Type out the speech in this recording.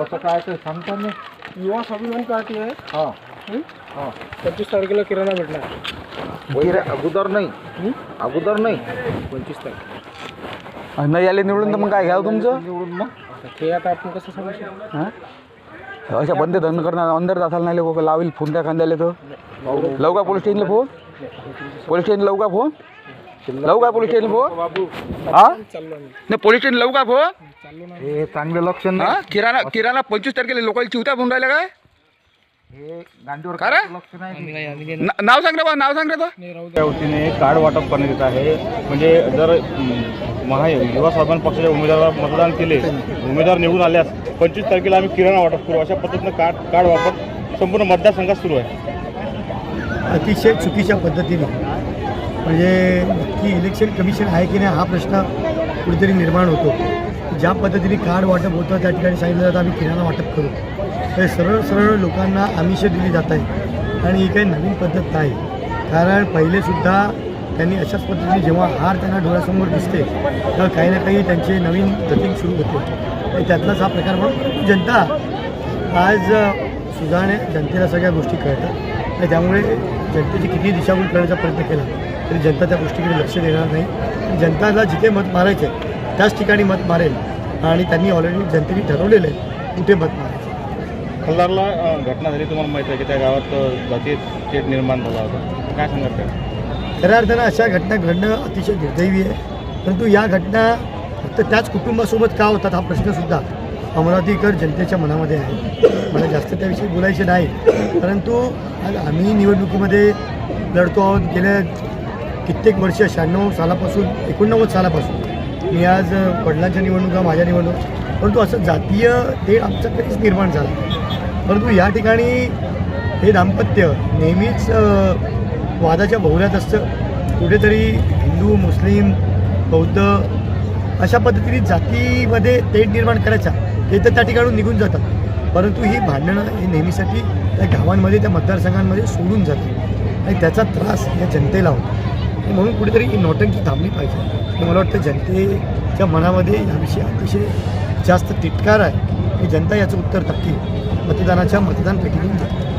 आता काय ते सांगता नाही युवा स्वाभिमान पार्टी आहे. हा. हं? हा. पंचवीस तारखेला किराणा भेटणार. वगैरे अगोदर नाही? अगोदर नाही. पंचवीस तारखेला. नाही आले निवडून तर मग काय घ्यावं तुमचं? निवडून मग. आता ते आता आपण कसं सांगू शकतो? हां? अशा बंद धन करणार अंदर जाताल नाही लोक लावील फोन त्या कांद्याला तर. लावू का पोलीस स्टेशनला फोन? पोलीस स्टेशन लावू का फोन? लावू का पोलीस स्टेशन फोन? बाबू हा? चाललो आम्ही नाही पोलीस स्टेशन लावू का फोन? हे चांगलं लक्षण हा? नाही किराणा किराणा पंचवीस तारखेला लोकांची चिवत्या म्हणून राहिल्या काय? हे गांडीवर का रे? ना- नाव सांग रे बा नाव सांग रे तो. त्या वतीने कार्ड वाटप करण्यात येत आहे. म्हणजे जर महा युवा स्वाभिमान पक्षाच्या उमेदवाराला मतदान केले उमेदवार निवडून आल्यास पंचवीस तारखेला आम्ही किराणा वाटप करू. अशा पद्धतीनं कार्ड कार्ड वाटप संपूर्ण मतदारसंघात सुरू आहे. अतिशय चुकीच्या पद्धतीने. म्हणजे नक्की इलेक्शन कमिशन आहे की नाही हा प्रश्न कुठेतरी निर्माण होतो. ज्या पद्धतीने कार्ड वाटप होतं त्या ठिकाणी सांगितलं जातं आम्ही किराणा वाटप करू. हे सरळ सरळ लोकांना आमिष दिली जात आहे आणि ही काही नवीन पद्धत नाही. कारण पहिलेसुद्धा त्यांनी अशाच पद्धतीने जेव्हा हार त्यांना डोळ्यासमोर दिसते तर काही ना काही त्यांचे नवीन जटिंग सुरू होते. आणि त्यातलाच हा प्रकार म्हणून जनता आज सुधारणे जनतेला सगळ्या गोष्टी कळतात. आणि त्यामुळे जनतेची किती दिशाभूल करण्याचा प्रयत्न केला तरी जनता त्या गोष्टीकडे लक्ष देणार नाही. जनताला जिथे मत मारायचं आहे त्याच ठिकाणी मत मारेल आणि त्यांनी ऑलरेडी जनतेने ठरवलेलं आहे कुठे मत मारायचं खल्लारला घटना झाली तुम्हाला माहिती आहे की त्या गावात तेढ निर्माण झाला होता. काय सांगत काय खऱ्या अर्थानं अशा घटना घडणं अतिशय दुर्दैवी आहे. परंतु या घटना फक्त त्याच कुटुंबासोबत का होतात हा प्रश्नसुद्धा अमरावतीकर जनतेच्या मनामध्ये आहे. मला जास्त त्याविषयी बोलायचे नाही. परंतु आज आम्ही निवडणुकीमध्ये लढतो आहोत. गेल्या कित्येक वर्ष शहाण्णव सालापासून एकोणनव्वद सालापासून मी आज वडिलांच्या निवडणुका माझ्या निवडणूक परंतु असं जातीय ते आमचं कधीच निर्माण झालं परंतु या ठिकाणी हे दाम्पत्य नेहमीच वादाच्या बहुल्यात असतं. कुठेतरी हिंदू मुस्लिम बौद्ध अशा पद्धतीने जातीमध्ये तेढ निर्माण करायचा ते तर त्या ठिकाणून निघून जातात परंतु ही भांडणं ही नेहमीसाठी त्या गावांमध्ये त्या मतदारसंघांमध्ये सोडून जातात. आणि त्याचा त्रास या जनतेला होतो. म्हणून कुठेतरी ही नौटंकी थांबली पाहिजे. मला वाटतं जनतेच्या मनामध्ये याविषयी अतिशय जास्त तिटकार आहे. की जनता याचं उत्तर नक्की मतदानाच्या मतदान पेटीतून देते.